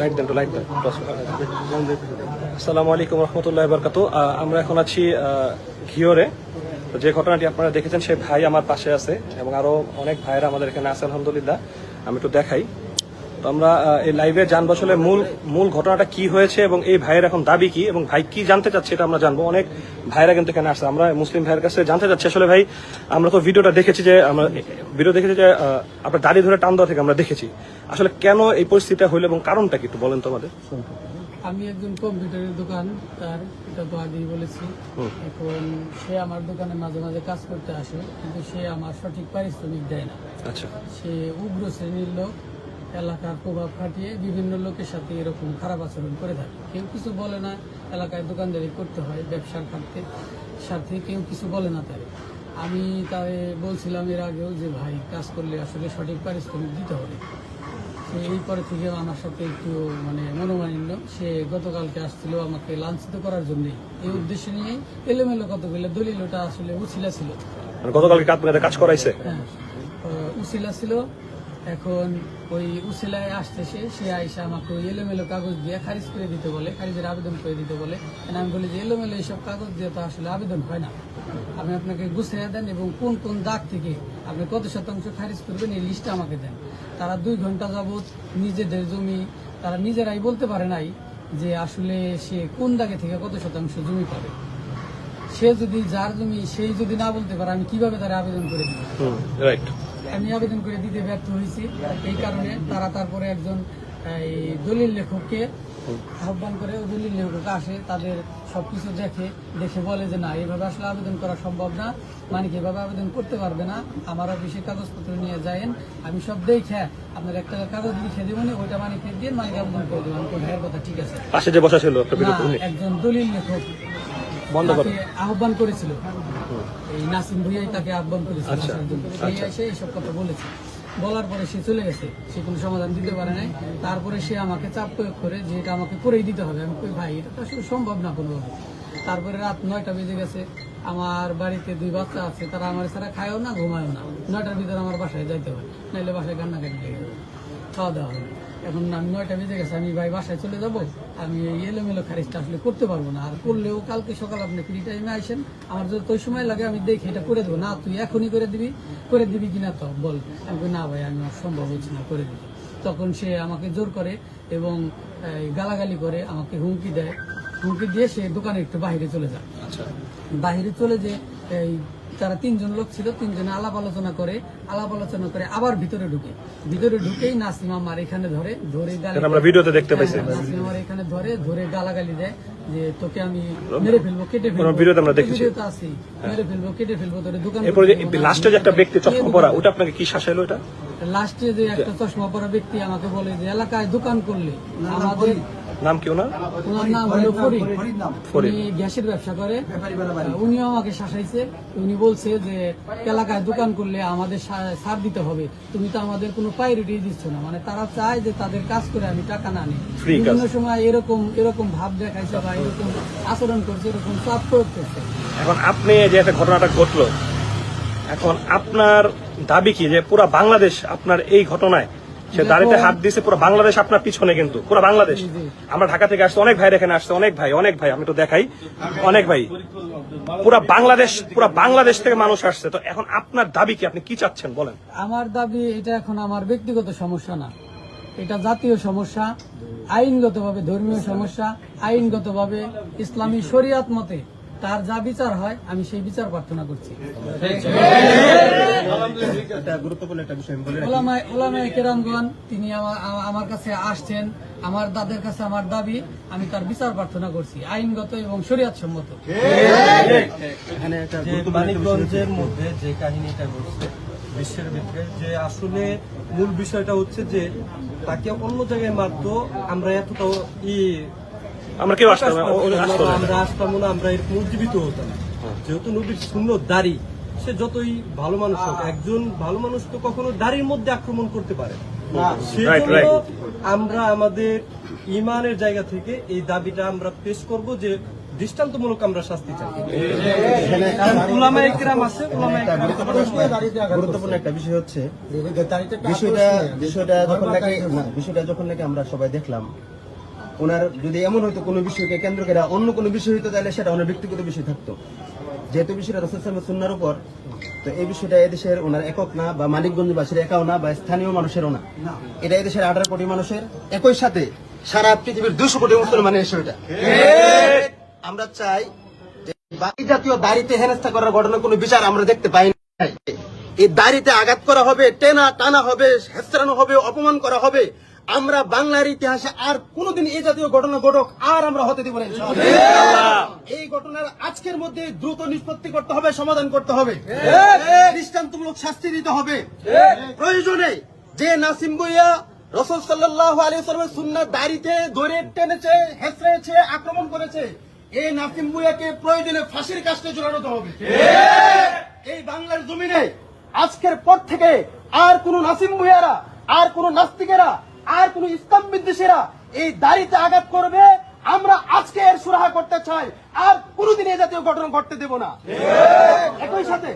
Light দেন light দেন আসসালামু আলাইকুম রহমতুল্লাহ বরকাত আমরা এখন আছি আহ, ঘিওরে। যে ঘটনাটি আপনারা দেখেছেন সেই ভাই আমার পাশে আছে এবং আরও অনেক ভাইয়েরা আমাদের এখানে আছে আলহামদুলিল্লাহ। আমি একটু দেখাই। তো আমরা এই লাইভে জানব আসলে মূল মূল ঘটনাটা কি হয়েছে এবং এই ভাইয়ের এখন দাবি কি এবং ভাই কি জানতে চাচ্ছে এটা আমরা জানব। অনেক ভাইরা কিন্তু এখানে আসছে। আমরা মুসলিম ভাইয়ের কাছে জানতে চাচ্ছি। আসলে ভাই আমরা তো ভিডিওটা দেখেছি যে আমরা ভিডিও দেখেছি যে আপনার দাড়ি ধরে টান দেওয়া থেকে আমরা দেখেছি। আসলে কেন এই পরিস্থিতিটা হইল এবং কারণটা কি একটু বলেন তো আমাদের। আমি একজন কম্পিউটারের দোকান তার এটা তো আগেই বলেছি। এখন সে আমার দোকানে মাঝে মাঝে কাজ করতে আসে কিন্তু সে আমার সঠিক পারিশ্রমিক দেয় না। আচ্ছা। সে উগ্র শ্রেণির লোক এলাকার প্রভাব খাটিয়ে বিভিন্ন লোকের সাথে এরকম খারাপ আচরণ করে থাকে। কেউ কিছু বলে না এলাকায় দোকানদারি করতে হয় ব্যবসার খাতে সাথে কেউ কিছু বলে না তাই আমি তাই বলছিলাম এর আগেও যে ভাই কাজ করলে আসলে সঠিক পারিশ্রমিক দিতে হবে। এই পরে থেকে আমার সাথে একটু মানে মনোমালিন্য। সে গতকালকে আসছিল আমাকে লাঞ্ছিত করার জন্য। এই উদ্দেশ্য নিয়ে এলোমেলো কতগুলো দলিল ওটা আসলে উছিলা ছিল। মানে গতকালকে কাজ করাইছে? হ্যাঁ। উছিলা ছিল এখন ওই উছিলায় আসতেছে সে আইসা আমাকে ওই এলোমেলো কাগজ দিয়ে খারিজ করে দিতে বলে, খারিজের আবেদন করে দিতে বলে। আমি বলি যে এলোমেলো এইসব কাগজ দিয়ে তো আসলে আবেদন হয় না। আপনি আপনাকে গুছিয়ে দেন এবং কোন কোন দাগ থেকে আপনি কত শতাংশ খারিজ করবেন এই লিস্টটা আমাকে দেন। তারা দুই ঘণ্টা যাবৎ নিজেদের জমি, তারা নিজেরাই বলতে পারে নাই যে আসলে সে কোন দাগে থেকে কত শতাংশ জমি পাবে। সে যদি যার জমি, সেই যদি না বলতে পারে, আমি কীভাবে তারা আবেদন করে দিব? রাইট আমি আবেদন করে দিতে ব্যর্থ হয়েছি। এই কারণে তারা তারপরে একজন এই দলিল লেখককে আহ্বান করে দলিল লেখক আসে তাদের সবকিছু দেখে দেখে বলে যে না এইভাবে আসলে আবেদন করা সম্ভব না। মানিক এভাবে আবেদন করতে পারবে না। আমার অফিসে কাগজপত্র নিয়ে যায়েন। আমি সব দেখে আপনার একটা কাগজ লিখে দেবো না ওইটা মানিকে দিয়ে মানিক আবেদন করে দেবো। আমি কথা ঠিক আছে। পাশে যে বসা ছিল একটা ভিডিও না, একজন দলিল লেখক বন্ধ করো। আহ্বান করেছিল। এই নাসিম ভুইয়াই তাকে আহ্বান করেছিল। আচ্ছা। সেই এসে এইসব কথা বলেছে। বলার পরে সে চলে গেছে। সে কোনো সমাধান দিতে পারে নাই। তারপরে সে আমাকে চাপ প্রয়োগ করে যে এটা আমাকে করেই দিতে হবে। আমি কই ভাই এটা তো আসলে সম্ভব না কোনোভাবে। তারপরে রাত নয়টা বেজে গেছে। আমার বাড়িতে দুই বাচ্চা আছে। তারা আমার ছাড়া খায়ও না ঘুমায়ও না। নয়টার ভিতরে আমার বাসায় যাইতে হয়। নাইলে বাসায় কান্নাকাটি লেগে যাবে খাওয়া দাওয়া হবে। এখন আমি নয়টা বেজে গেছে আমি ভাই বাসায় চলে যাব। আমি এই এলোমেলো খারিজটা আসলে করতে পারব না। আর করলেও কালকে সকাল আপনি ফ্রি টাইমে আসেন। আমার যদি তোই সময় লাগে আমি দেখি এটা করে দেবো। না তুই এখনই করে দিবি। করে দিবি কিনা তো বল। আমি না ভাই আমি সম্ভব হচ্ছে না করে দিবি। তখন সে আমাকে জোর করে এবং গালাগালি করে আমাকে হুমকি দেয়। হুমকি দিয়ে সে দোকানে একটু বাইরে চলে যায়। বাহিরে চলে যে এই তারা তিনজন লোক ছিল তিনজনে আলাপ আলোচনা করে আলাপ আলোচনা করে আবার ভিতরে ঢুকে। ভিতরে ঢুকেই নাসিম আমার এখানে ধরে ধরে আমরা ভিডিওতে দেখতে পাইছি হ্যাঁ, নাসিম আমার এখানে ধরে ধরে গালাগালি দেয় যে তোকে আমি মেরে ফেলব কেটে ফেলব। ভিডিওতে আমরা দেখেছি। ভিডিওতে আছি মেরে ফেলব কেটে ফেলব তোরে দোকান এরপরে যে লাস্টে যে একটা ব্যক্তি চশমা পরা ওটা আপনাকে কি শাসাইলো এটা? লাস্টে যে একটা চশমা পরা ব্যক্তি আমাকে বলে যে এলাকায় দোকান করলে আমাদের নাম কি ওনার? ওনার নাম হলো ফরিদ ফরিদ। উনি গ্যাসের ব্যবসা করে। উনিও আমাকে শাসাইছে। উনি বলছে যে এলাকায় দোকান করলে আমাদের সা- ছাড় দিতে হবে। তুমি তো আমাদের কোনো প্রায়োরিটি দিচ্ছ না। মানে তারা চায় যে তাদের কাজ করে আমি টাকা না নিই। বিভিন্ন সময় এরকম এরকম ভাব দেখাইছে বা এরকম আচরণ করছে এরকম চাপ প্রয়োগ করছে। এখন আপনি যে একটা ঘটনাটা ঘটলো এখন আপনার দাবি কি যে পুরা বাংলাদেশ আপনার এই ঘটনায় সে দাড়িতে হাত দিয়েছে পুরো বাংলাদেশ আপনার পিছনে কিন্তু পুরো বাংলাদেশ। আমরা ঢাকা থেকে আসছে অনেক ভাই এখানে আসছে অনেক ভাই অনেক ভাই আমি তো দেখাই। অনেক ভাই। পুরো বাংলাদেশ পুরো বাংলাদেশ থেকে মানুষ আসছে। তো এখন আপনার দাবি কি? আপনি কি চাচ্ছেন? বলেন। আমার দাবি এটা এখন আমার ব্যক্তিগত সমস্যা না। এটা জাতীয় সমস্যা আইনগতভাবে ধর্মীয় সমস্যা আইনগতভাবে ইসলামী শরিয়াত মতে তার যা বিচার হয় আমি সেই বিচার প্রার্থনা করছি। ওলামায়ে- ওলামায়ে কেরামগণ তিনি আমা- আমা- আমার কাছে আসছেন আমার দাদের কাছে আমার দাবি আমি তার বিচার প্রার্থনা করছি আইনগত এবং শরিয়াত সম্মত মানিকগঞ্জের মধ্যে যে কাহিনীটা ঘটছে বিশ্বের ভিতরে যে আসলে মূল বিষয়টা হচ্ছে যে তাকে অন্য জায়গায় মারত আমরা এতটা ই আমরা কেউ আসতাম। আমরা আসতাম না আমরা এরকম উজ্জীবিত হতাম। যেহেতু নবীর শূন্য দাড়ি সে যতই ভালো মানুষ হোক একজন ভালো মানুষ তো কখনো দাড়ির মধ্যে আক্রমণ করতে পারে. আমরা আমাদের ইমানের জায়গা থেকে এই দাবিটা আমরা পেশ করব যে দৃষ্টান্তমূলক আমরা শাস্তি চাই। গুরুত্বপূর্ণ একটা বিষয় হচ্ছে বিষয়টা বিষয়টা যখন নাকি বিষয়টা যখন নাকি আমরা সবাই দেখলাম ওনার যদি এমন হয়তো কোনো বিষয়কে কেন্দ্র করে অন্য কোনো বিষয় হইতো, তাহলে সেটা ওনার ব্যক্তিগত বিষয় থাকতো। যেহেতু বিষয়টা রসুল সাহেব সুন্নার উপর, তো এই বিষয়টা এদেশের ওনার একক না, বা মানিকগঞ্জবাসীর একাও না, বা স্থানীয় মানুষেরও না। এটা এদেশের আঠারো কোটি মানুষের একই সাথে সারা পৃথিবীর দুশো কোটি মুসলমানের বিষয়টা আমরা চাই যে বাকি জাতীয় দাড়িতে হেনস্থা করার ঘটনা কোনো বিচার আমরা দেখতে পাই নাই। এই দাড়িতে আঘাত করা হবে টেনা টানা হবে হেসরানো হবে, অপমান করা হবে আমরা বাংলার ইতিহাসে আর কোনদিন এই জাতীয় ঘটনা ঘটক আর আমরা হতে দিব না এই ঘটনার আজকের মধ্যে দ্রুত নিষ্পত্তি করতে হবে সমাধান করতে হবে। দৃষ্টান্তমূলক শাস্তি দিতে হবে। প্রয়োজনে যে নাসিম বইয়া রসুল সাল্লাহ আলী সাল্লামের সুন্নার দাড়িতে ধরে টেনেছে হেসড়েছে আক্রমণ করেছে এই নাসিম বুয়াকে প্রয়োজনে ফাঁসির কাজটা ঝুলানো হবে। এই বাংলার জমিনে আজকের পর থেকে আর কোন নাসিম ভুইয়ারা আর কোন নাস্তিকেরা আর কোন ইসলাম বিদ্বেষীরা এই দাড়িতে আঘাত করবে আমরা আজকে এর সুরাহা করতে চাই। আর কোনোদিন এই জাতীয় ঘটনা ঘটতে দেব না। একই সাথে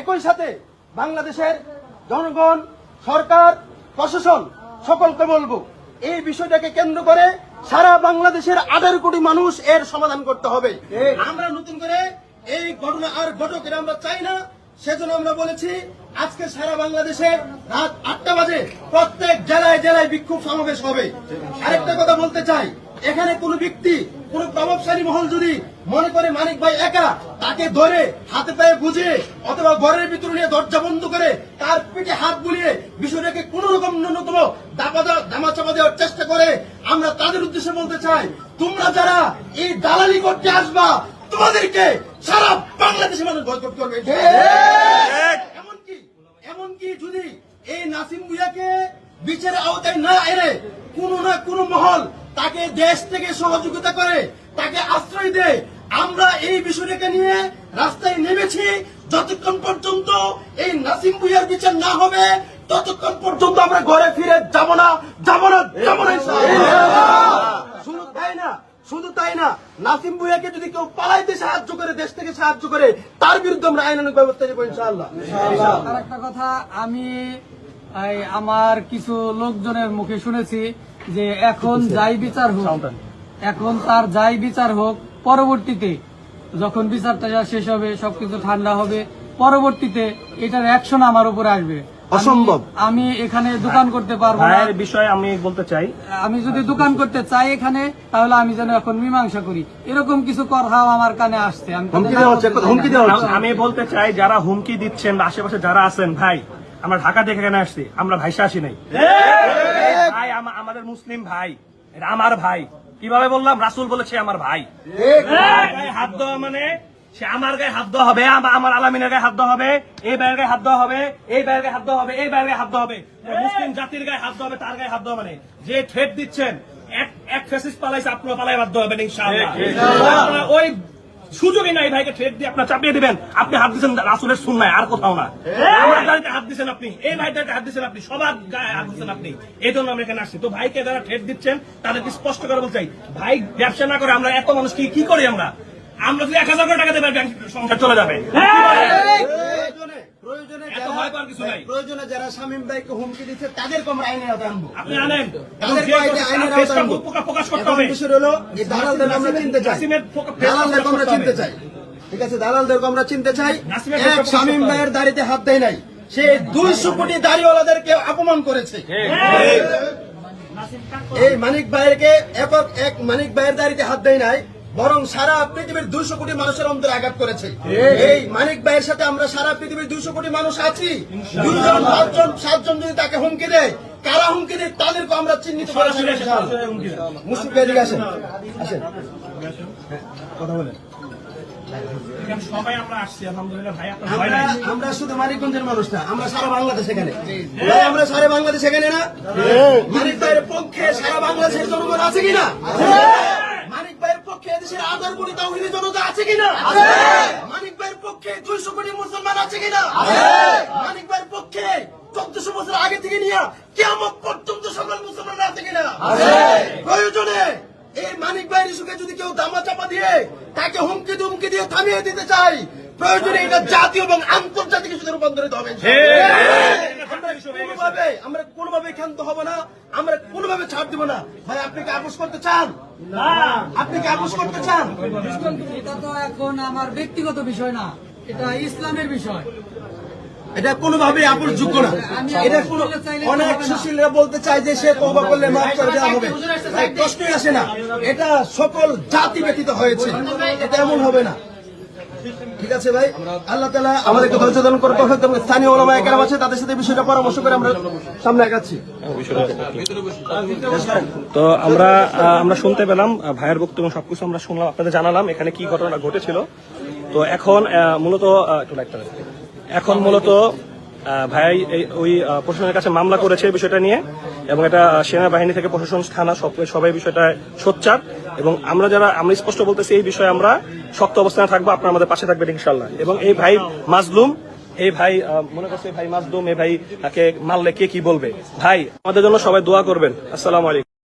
একই সাথে বাংলাদেশের জনগণ সরকার প্রশাসন সকলকে বলব এই বিষয়টাকে কেন্দ্র করে সারা বাংলাদেশের আঠারো কোটি মানুষ এর সমাধান করতে হবে। আমরা নতুন করে এই ঘটনা আর ঘটক এটা আমরা চাই না সেজন্য আমরা বলেছি আজকে সারা বাংলাদেশে রাত আটটা বাজে প্রত্যেক জেলায় জেলায় বিক্ষোভ সমাবেশ হবে। আরেকটা কথা বলতে চাই, এখানে কোন ব্যক্তি, কোন প্রভাবশালী মহল যদি মনে করে মানিক ভাই একা, তাকে ধরে হাতে পায়ে বুঝিয়ে অথবা ঘরের ভিতরে নিয়ে দরজা বন্ধ করে তার পিঠে হাত বুলিয়ে বিষয়টাকে কোন রকম ন্যূনতম দাপা দেওয়া- দামাচাপা দেওয়ার চেষ্টা করে, আমরা তাদের উদ্দেশ্যে বলতে চাই, তোমরা যারা এই দালালি করতে আসবা, তোমাদেরকে সারা বাংলাদেশের মানুষ বয়কট করবে এমনকি এমনকি যদি এই নাসিম ভুইয়াকে বিচারের আওতায় না এনে কোন না কোন মহল তাকে দেশ থেকে সহযোগিতা করে, তাকে আশ্রয় দেয়, আমরা এই বিষয়টাকে নিয়ে রাস্তায় নেমেছি। যতক্ষণ পর্যন্ত এই নাসিম ভুইয়ার বিচার না হবে, ততক্ষণ পর্যন্ত আমরা ঘরে ফিরে যাব না যাব না যাব না শুধু তাই না, শুধু তাই না, নাসিম ভুইয়াকে যদি কেউ পালাইতে সাহায্য করে, দেশ থেকে সাহায্য করে তার বিরুদ্ধে আমরা আইনানুক ব্যবস্থা নেব ইনশাআল্লাহ। আর একটা কথা আমি আমার কিছু লোকজনের মুখে শুনেছি যে এখন যাই বিচার হোক এখন তার যাই বিচার হোক পরবর্তীতে যখন বিচারটা শেষ হবে সবকিছু ঠান্ডা হবে পরবর্তীতে এটার অ্যাকশন আমার উপরে আসবে। অসম্ভব। আমি এখানে দোকান করতে পারব না। ভাইয়ের বিষয়ে আমি বলতে চাই। আমি যদি দোকান করতে চাই এখানে তাহলে আমি যেন এখন মীমাংসা করি। এরকম কিছু কথাও আমার কানে আসছে। আমি হুমকি দেওয়া হচ্ছে একটা হুমকি দেওয়া হচ্ছে। আমি বলতে চাই যারা হুমকি দিচ্ছেন আশেপাশে যারা আছেন ভাই আমরা ঢাকা থেকে এখানে আসছি আমরা ভাইসা আসি নাই। ভাই আমাদের মুসলিম ভাই আমার ভাই। কীভাবে বললাম? রাসুল বলেছে আমার ভাই হাত দেওয়া মানে সে আমার গায়ে হাত দেওয়া হবে আমা- আমার আলামিনের গায়ে হাত দেওয়া হবে এই ভাইয়ের গায়ে হাত দেওয়া হবে এই ভাইয়ের গায়ে হাত দেওয়া হবে এই ভাইয়ের গায়ে হাত দেওয়া হবে। মুসলিম জাতির গায়ে হাত দেওয়া হবে তার গায়ে হাত দেওয়া মানে। যে থ্রেট দিচ্ছেন এক এক ফেসিস পালাইছে আপনার পালাই বাধ্য হবেন ইনশাআল্লাহ। ওই সুযোগই নাই ভাইকে থ্রেট দিয়ে আপনার চাপিয়ে দিবেন। আপনি হাত দিচ্ছেন রাসুলের সুন্নায় আর কোথাও না। আমার গাড়িতে হাত দিচ্ছেন আপনি এই ভাইটাতে হাত দিচ্ছেন আপনি সবার গায়ে হাত দিচ্ছেন আপনি। এই জন্য আমরা এখানে আসছি। তো ভাইকে যারা থ্রেট দিচ্ছেন তাদেরকে স্পষ্ট করে বলতে চাই ভাই ব্যবসা না করে আমরা এত মানুষ কি কি করি আমরা? আমরা যদি এক হাজার করে টাকা ব্যাংক সংসার চলে যাবে। প্রয়োজনে প্রয়োজনে যারা- ভয় পাওয়ার কিছু নাই। প্রয়োজনে যারা শামীম ভাইকে হুমকি দিচ্ছে তাদেরকে আমরা আইনের আওতায় আনব। আপনি আনেন। এবং তাদেরকে যে আইনে- আইনের আওতায় আনব। প্রকাশ- প্রকাশ করতে হবে। বিষয় হলো এই দালালদেরকে আমরা চিনতে চাই। নাসিমের আমরা চিনতে চাই। ঠিক আছে দালালদেরকে আমরা চিনতে চাই। এক শামীম ভাইয়ের দাড়িতে হাত দেয় নাই। সে দুইশো কোটি দাড়িওয়ালাদেরকে অপমান করেছে। এই মানিক ভাইয়েরকে একক এক মানিক ভাইয়ের দাড়িতে হাত দেয় নাই। বরং সারা পৃথিবীর দুইশো কোটি মানুষের অন্তরে আঘাত করেছে। এই মানিক ভাইয়ের সাথে আমরা সারা পৃথিবীর দুইশো কোটি মানুষ আছি। দুইজন পাঁচজন সাতজন যদি তাকে হুমকি দেয় কারা হুমকি দেয় তাদেরকে আমরা চিহ্নিত করে এদিকে আসেন। আসেন। কথা বলেন। আমরা শুধু মানিকগঞ্জের মানুষ না আমরা সারা বাংলাদেশ এখানে। আমরা সারা বাংলাদেশ এখানে না? মানিক ভাইয়ের পক্ষে সারা বাংলাদেশের জনগণ আছে কিনা? এদেশের আধার কোটি তাহিনী জনতা আছে কিনা? মানিক ভাইয়ের পক্ষে দুইশো কোটি মুসলমান আছে কিনা? মানিক ভাইয়ের পক্ষে চোদ্দশো বছর আগে থেকে নিয়ে কেমন পর্যন্ত সকল মুসলমান আছে কিনা? প্রয়োজনে এই মানিক ভাইয়ের ইস্যুকে যদি কেউ দামা চাপা দিয়ে তাকে হুমকি দুমকি দিয়ে থামিয়ে দিতে চাই প্রয়োজনে এটা জাতীয় এবং আন্তর্জাতিক ইস্যুতে রূপান্তরিত হবে। আমরা কোনোভাবে আমরা কোনোভাবে ক্ষান্ত হব না আমরা কোনোভাবে ছাড় দিব না। ভাই আপনি কি আপোষ করতে চান? আপনি কি আপোষ করতে চান? এটা তো এখন আমার ব্যক্তিগত বিষয় না। এটা ইসলামের বিষয়। এটা কোনোভাবে আপোষযোগ্য না। এটা আপোষ কোনো অনেক সুশীলরা বলতে চায় যে সে তওবা করলে মাফ করে দেওয়া হবে। প্রশ্নই আসে না। এটা সকল জাতি ব্যতীত হয়েছে। এটা এমন হবে না। ঠিক আছে ভাই? আল্লাহ তালা আমাদেরকে ধৈর্য ধারণ করে তৌফিক স্থানীয় ওলামা একরাম আছে, তাদের সাথে বিষয়টা পরামর্শ করে আমরা সামনে আগাচ্ছি। তো আমরা আমরা শুনতে পেলাম ভাইয়ের বক্তব্য সবকিছু আমরা শুনলাম, আপনাদের জানালাম এখানে কি ঘটনা ঘটেছিল। তো এখন মূলত। এখন মূলত ভাই ওই প্রশাসনের কাছে মামলা করেছে বিষয়টা নিয়ে, এবং এটা সেনাবাহিনী থেকে প্রশাসন, থানা সবাই বিষয়টা সোচ্চার। এবং আমরা যারা, আমরা স্পষ্ট বলতেছি এই বিষয়ে আমরা শক্ত অবস্থানে থাকব, আপনারা আমাদের পাশে থাকবেন ইনশাল্লাহ এবং এই ভাই মাজলুম, এই ভাই মনে করছে ভাই মাজলুম, এই ভাই তাকে মারলে কে কি বলবে? ভাই, আমাদের জন্য সবাই দোয়া করবেন। আসসালামু আলাইকুম।